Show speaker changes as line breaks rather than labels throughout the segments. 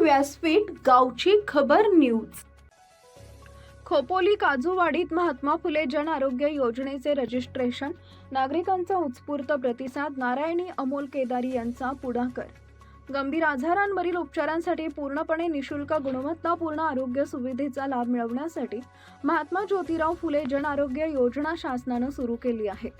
व्यासपीठ गावची खबर न्यूज. खोपोली काजूवाडीत महात्मा फुले जन आरोग्य योजनेचे रजिस्ट्रेशन नागरिकांचा उत्स्फूर्त प्रतिसाद नारायणी अमोल केदारी यांचा पुढाकार गंभीर आजारांवरील उपचारांसाठी पूर्णपणे निशुल्क गुणवत्तापूर्ण आरोग्य सुविधेचा लाभ मिळवण्यासाठी महात्मा ज्योतिराव फुले जन आरोग्य योजना शासनानं सुरू केली आहे.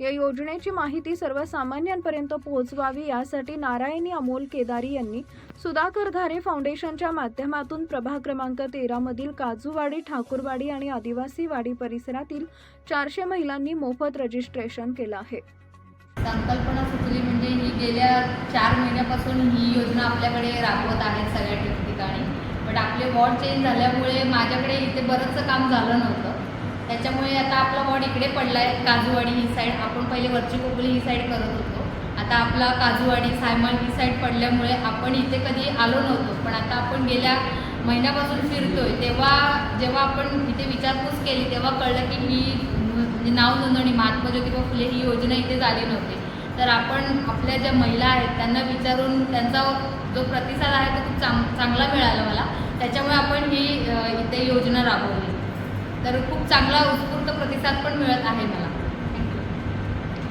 या योजनेची माहिती सर्वसामान्यांपर्यंत पोहोचवावी यासाठी नारायणी अमोल केदारी यांनी सुधाकर घारे फाउंडेशनच्या माध्यमातून प्रभाग क्रमांक तेरामधील काजूवाडी ठाकूरवाडी आणि आदिवासी वाडी परिसरातील चारशे महिलांनी मोफत रजिस्ट्रेशन केलं आहे.
संकल्पना सुचली म्हणजे ही गेल्या चार महिन्यापासून ही योजना आपल्याकडे राबवत आहेत सगळ्या ठिकठिकाणी बट आपले वॉर्ड चेंज झाल्यामुळे माझ्याकडे इथे बरंचसं काम झालं नव्हतं. त्याच्यामुळे आता आपला वॉर्ड इकडे पडला आहे काजूवाडी ही साईड आपण पहिले वरची कोपली ही साईड करत होतो. आता आपला काजूवाडी सायमन ही साईड पडल्यामुळे आपण इथे कधी आलो नव्हतो. पण आता आपण गेल्या महिन्यापासून फिरतोय. तेव्हा जेव्हा आपण इथे विचारपूस केली तेव्हा कळलं की ही म्हणजे नाव नोंदणी महात्मा ज्योतिबा फुले ही योजना इथे झाली नव्हती. तर आपण आपल्या ज्या महिला आहेत त्यांना विचारून त्यांचा जो प्रतिसाद आहे तो खूप चांग चांगला मिळाला मला. त्याच्यामुळे आपण ही इथे योजना राबवली. तर खूप चांगला उत्स्फूर्त प्रतिसाद पण मिळत आहे मला.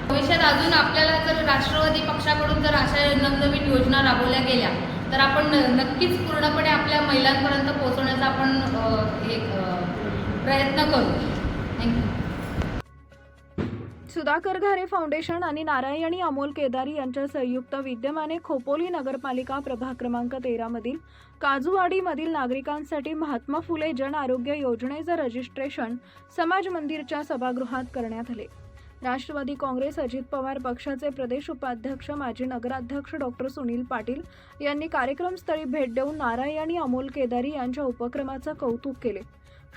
भविष्यात अजून आपल्याला जर राष्ट्रवादी पक्षाकडून जर अशा नवनवीन योजना राबवल्या गेल्या तर आपण न- नक्कीच पूर्णपणे आपल्या महिलांपर्यंत पोहोचवण्याचा आपण एक प्रयत्न करू. थँक्यू.
सुधाकर घारे फाउंडेशन आणि नारायणी अमोल केदारी यांच्या संयुक्त विद्यमाने खोपोली नगरपालिका प्रभाग क्रमांक तेरामधील काजूवाडीमधील नागरिकांसाठी महात्मा फुले जन आरोग्य योजनेचं रजिस्ट्रेशन समाज मंदिरच्या सभागृहात करण्यात आले. राष्ट्रवादी काँग्रेस अजित पवार पक्षाचे प्रदेश उपाध्यक्ष माजी नगराध्यक्ष डॉक्टर सुनील पाटील यांनी कार्यक्रमस्थळी भेट देऊन नारायणी अमोल केदारी यांच्या उपक्रमाचं कौतुक केले.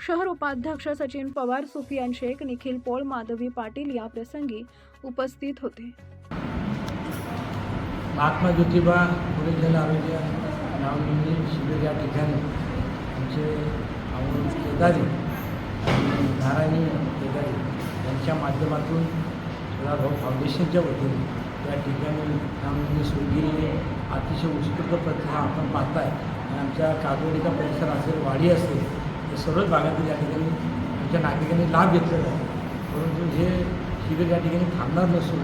शहर उपाध्यक्ष सचिन पवार सुफियान शेख निखिल पोळ माधवी पाटील या प्रसंगी उपस्थित होते.
महात्मा ज्योतिबा फुले जल आरोग्य नावनोंदणी शिबिर या ठिकाणी आमचे केदारी आणि नारायणी केदारी यांच्या माध्यमातून सदाभाऊ फाउंडेशनच्या वतीने या ठिकाणी नावनोंदणी सुरू केलेली आहे अतिशय उत्स्फूर्त प्रतिसाद आपण पाहताय. आणि आमच्या कागोडीचा परिसर असेल वाडी असेल सर्वच भागातील या ठिकाणी आमच्या नागरिकांनी लाभ घेतलेला आहे. परंतु हे शिबिर या ठिकाणी थांबणार नसून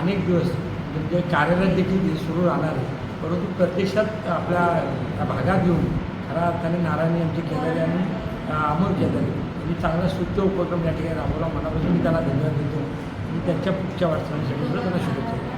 अनेक दिवस म्हणजे कार्यरत देखील हे सुरू राहणार आहे. परंतु प्रत्यक्षात आपल्या भागात येऊन खऱ्या अर्थाने नारायणी आमचे केलेले आणि अमोल केलेले आणि चांगला सुत्य उपक्रम या ठिकाणी राबवला. मनापासून मी त्यांना धन्यवाद देतो. आणि त्यांच्या पुढच्या वाटचालीसाठी सुद्धा त्यांना शुभेच्छा